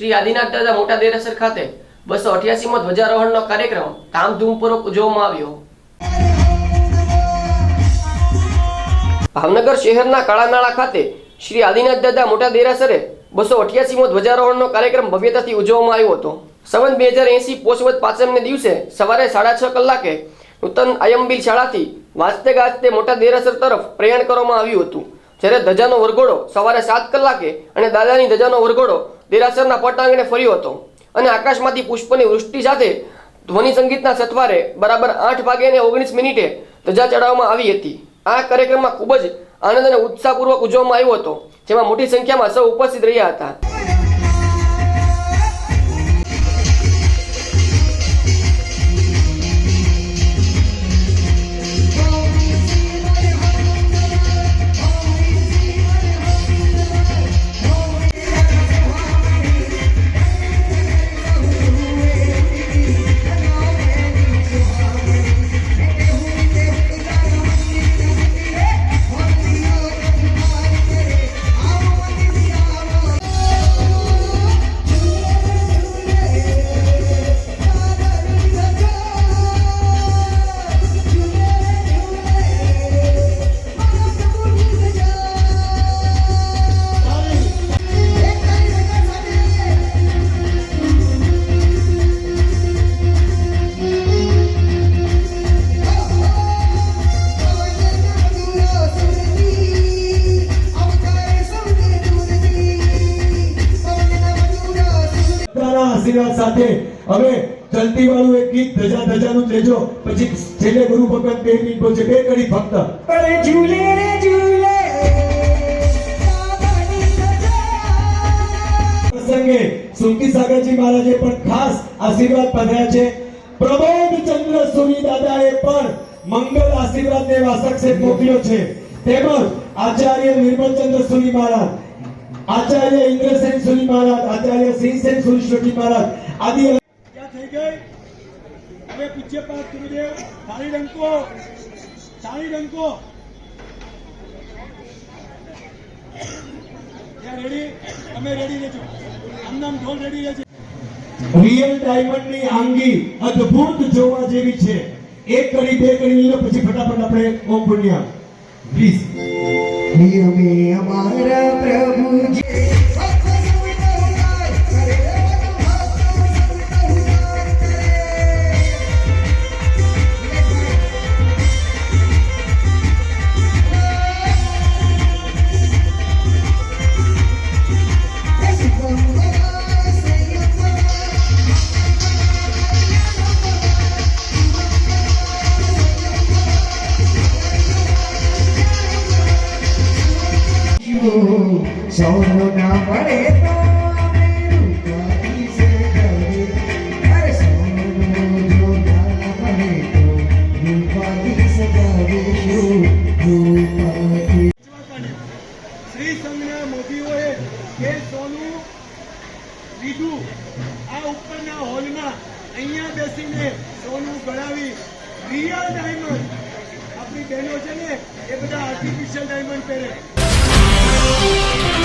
શ્રી આદિનાથ દાદા મોટા દેરાસર ખાતે બસો અઠ્યાસીમો ધ્વજારોહણનો કાર્યક્રમ ધામધૂમપૂર્વક ઉજવવામાં આવ્યો. ભાવનગર શહેરના કાળાનાળા ખાતે શ્રી આદિનાથ દાદા મોટા દેરાસરે બસો અઠ્યાસીમો ધ્વજારોહણનો કાર્યક્રમ ભવ્યતાથી ઉજવવામાં આવ્યો હતો. સવન બે હજાર એંસી પોષવત પાંચમને દિવસે સવારે સાડા છ કલાકે નૂતન આયંબિલ શાળાથી વાંચતે ગાજતે મોટા દેરાસર તરફ પ્રયાણ કરવામાં આવ્યું હતું. જ્યારે ધજાનો વરઘોડો સવારે સાત કલાકે અને દાદાની ધજાનો વરઘોડો દેરાસરના પટાંગણે ફર્યો હતો અને આકાશમાંથી પુષ્પની વૃષ્ટિ સાથે ધ્વનિ સંગીતના સથવારે બરાબર આઠ વાગે અને ઓગણીસ મિનિટે ધજા ચડાવવામાં આવી હતી. આ કાર્યક્રમમાં ખૂબ જ આનંદ અને ઉત્સાહપૂર્વક ઉજવવામાં આવ્યો હતો, જેમાં મોટી સંખ્યામાં સૌ ઉપસ્થિત રહ્યા હતા. આશીર્વાદ સાથે હવે ચલતી વાળું એક ગીત ધજા ધજાનું લેજો. પછી છેલ્લે ગુરુ ભગવાન બે મિનિટ બોલશે. બે કડી ફક્ત. અરે ઝૂલે રે ઝૂલે. પ્રસંગે સુરતી સાગરજી મહારાજે પણ ખાસ આશીર્વાદ પાઠવ્યા છે. પ્રબોધ ચંદ્ર સૂરી દાદાએ પણ મંગલ આશીર્વાદ ને વાસક મોકલ્યો છે. તેમજ આચાર્ય નિર્મલચંદ્ર સૂરી મહારાજ આચાર્ય ઇન્દ્રસેન સુરી મહારાજ આચાર્ય સિંહસેન સૂરી મહારાજ આદિ થઈ ગઈ. હવે પૂજ્યપાદ ગુરુદેવ થાળી ડંકો થાળી ડંકો રેડી તમે રેડી રહેજો. આમ નામ ઢોલ રેડી રહેજો. રિયલ ડાયમંડની આંગી અદ્ભુત જોવા જેવી છે. એક કરી બે કરી લઈને પછી ફટાફટ આપણે ઓમ પુણ્યા પ્લીઝ નિયમે અમારા આ ઉપરના હોલમાં અહીંયા બેસીને સોનું ગળાવી રિયલ ડાયમંડ આપણી બહેનો છે ને, એ બધા આર્ટિફિશિયલ ડાયમંડ પહેરે. Thank you.